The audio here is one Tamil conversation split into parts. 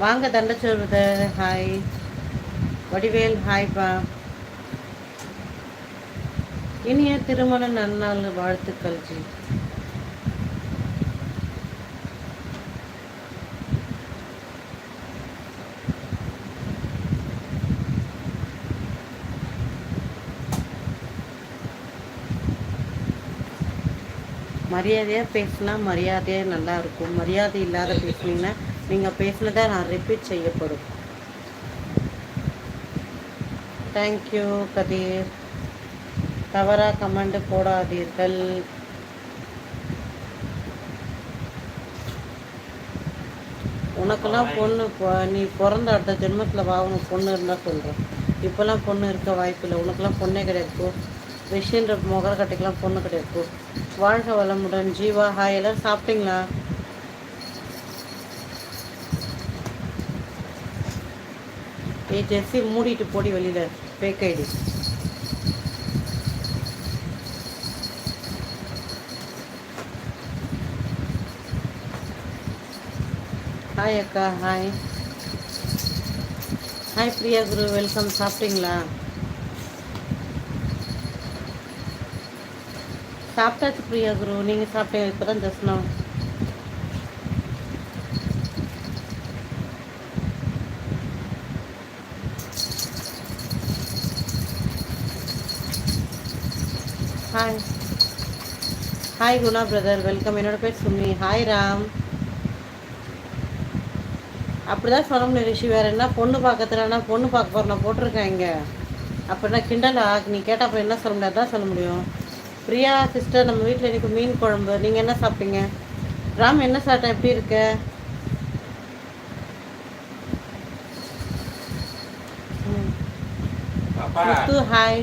வாங்க தண்டச்சோறு ஹாய் வடிவேல் ஹாய்ப்பா இனிய திருமண நன்னாள் வாழ்த்துக்கள் ஜி. மரியாதையாக பேசினா மரியாதையாக நல்லா இருக்கும். மரியாதை இல்லாத பேசுனீங்கன்னா நீங்கள் பேசினதை நான் ரிப்பீட் செய்யப்படும். Thank you Kathir. தவறாக கமெண்ட் போடாதீர்கள். உனக்கெல்லாம் பொண்ணு நீ பிறந்த அடுத்த ஜென்மத்தில் வா உனக்கு பொண்ணு இருந்தால் சொல்கிறேன் இப்போல்லாம் பொண்ணு இருக்க வாய்ப்பு இல்லை உனக்கெல்லாம் பொண்ணே கிடையாது விஷயன்ற முகர கட்டிக்கெலாம் பொண்ணு கிடையாது வாழ்க வளமுடன். ஜீவா ஹாய் எல்லாம் சாப்பிட்டீங்களா? ஏ ஜெஸ்ஸி மூடிட்டு போடி வெளியில். பேக் ஐடி ஹாய் அக்கா. Hi hi Priya Guru. Welcome சாப்பிட்டீங்களா? சாப்பிட்டாச்சு பிரியா குரு. நீங்கள் சாப்பிட்டீங்க இப்போ தான் தர்சனம் hi hi Guna brother welcome என்னோட பேர் சுமி. ஹாய் ராம் அப்படிதான் சொல்ல முடியும் ரிஷி. வேற என்ன பொண்ணு பார்க்கறதுனா பொண்ணு பார்க்க போகிற நான் போட்டிருக்கேன் இங்கே. அப்படின்னா கிண்டலா? நீ கேட்டால் அப்புறம் என்ன சொல்ல முடியாது தான் சொல்ல முடியும். பிரியா சிஸ்டர் நம்ம வீட்டில் இன்னைக்கு மீன் குழம்பு. நீங்கள் என்ன சாப்பிட்டீங்க? ராம் என்ன சாப்பிட்டேன் எப்படி இருக்க? Muthu hi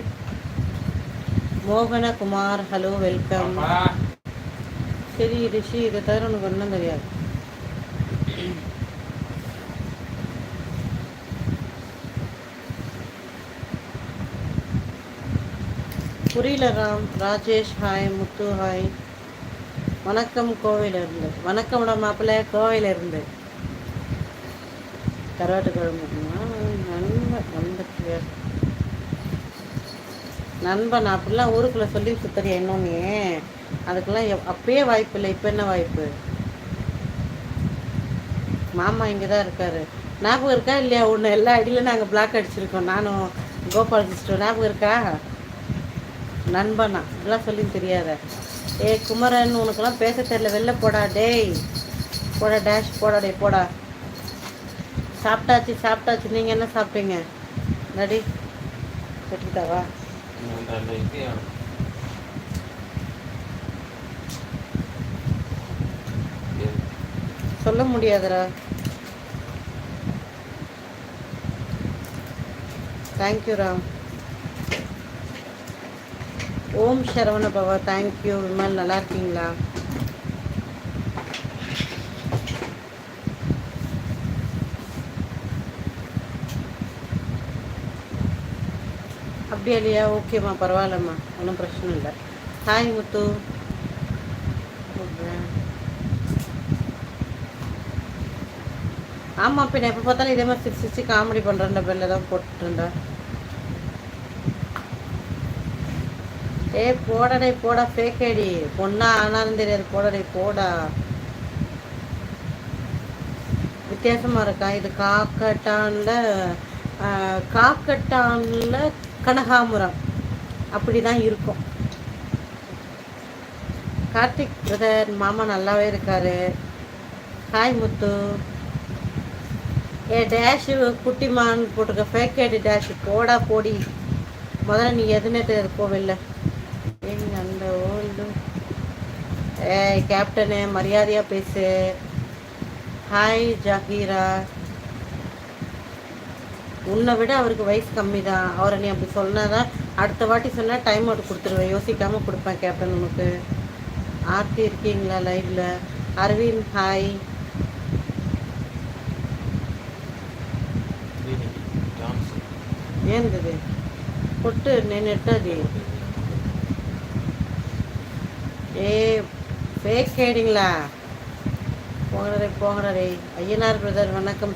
Mohanakumar hello welcome சரி ரிஷி இதை தவிர உனக்கு ஒன்றும் தெரியாது. புரியல ராம் ராஜேஷ் ஹாய் முத்து ஹாய். வணக்கம் கோவையிலிருந்து வணக்கம்டா மாப்பிள்ளை கோவையிலிருந்து கருவாட்டு குழம்பு நண்பன் நண்பன் நண்பன்? அப்படிலாம் ஊருக்குள்ளே சொல்லி சுத்தறியா இன்னொன்னே? அதுக்கெல்லாம் அப்பயே வாய்ப்பு இல்லை. இப்போ என்ன வாய்ப்பு? மாமா இங்கே தான் இருக்காரு. ஞாபகம் இருக்கா இல்லையா? ஒன்று எல்லா ஐடியிலும் நாங்கள் பிளாக் அடிச்சிருக்கோம். நானும் கோபால் சிஸ்டர். ஞாபகம் இருக்கா? நண்பனா? இதெல்லாம் சொல்லி தெரியாத. ஏ குமரன் உனக்கெல்லாம் பேச தெரியல. வெளில போடா டேய். போடா டேஷ் போடா டே போடா. சாப்பிட்டாச்சு சாப்பிட்டாச்சு. நீங்கள் என்ன சாப்பிட்டீங்க? நடி கட்டிக்கிட்டாவா? சொல்ல முடியாதுடா. Thank you Ram. Om Saravana Bhava thank you Vimal நல்லா இருக்கீங்களா? அப்படியா இல்லையா? ஓகேம்மா பரவாயில்லம்மா. ஒன்றும் பிரச்சனை இல்லை. ஹாய் முத்து. ஆமாம் பின்ன எப்போ பார்த்தாலும் இதே மாதிரி சிரிச்சு சிரிச்சு காமெடி பண்ணுறேன் பெல்ல தான் போட்டுருந்தேன் ஏ போடடை போடா பேக்கடி பொண்ணா ஆனாலும் தெரியாது. போடடை போடா. வித்தியாசமா இருக்கா? இது காக்கட்டான்ல காக்கட்டான்ல கனகாமுரம் அப்படிதான் இருக்கும். கார்த்திக் பிரதர் மாமா நல்லாவே இருக்காரு. ஹாய் முத்து. ஏ டேஷு குட்டிமான் போட்டிருக்க ஃபேக் ஐடி டேஷ் போடா போடி. முதல்ல நீ எதுனே போவில்லை ஏய் கேப்டனு மரியாதையாக பேசு. ஹாய் ஜஹீரா உன்னை விட அவருக்கு வயசு கம்மி தான் அவரை நீ அப்படி சொன்னாதான் அடுத்த வாட்டி சொன்னால் டைம் அவுட் கொடுத்துருவேன். யோசிக்காமல் கொடுப்பேன் கேப்டன் உனக்கு. ஆர்த்தி இருக்கீங்களா லைவில்? அரவிந்த் ஹாய் ஏந்தது? கொட்டு அது ஏ ஃபேக் கேடிங்களா போங்கடே போங்கடே ஐயனார் பிரதர் வணக்கம்.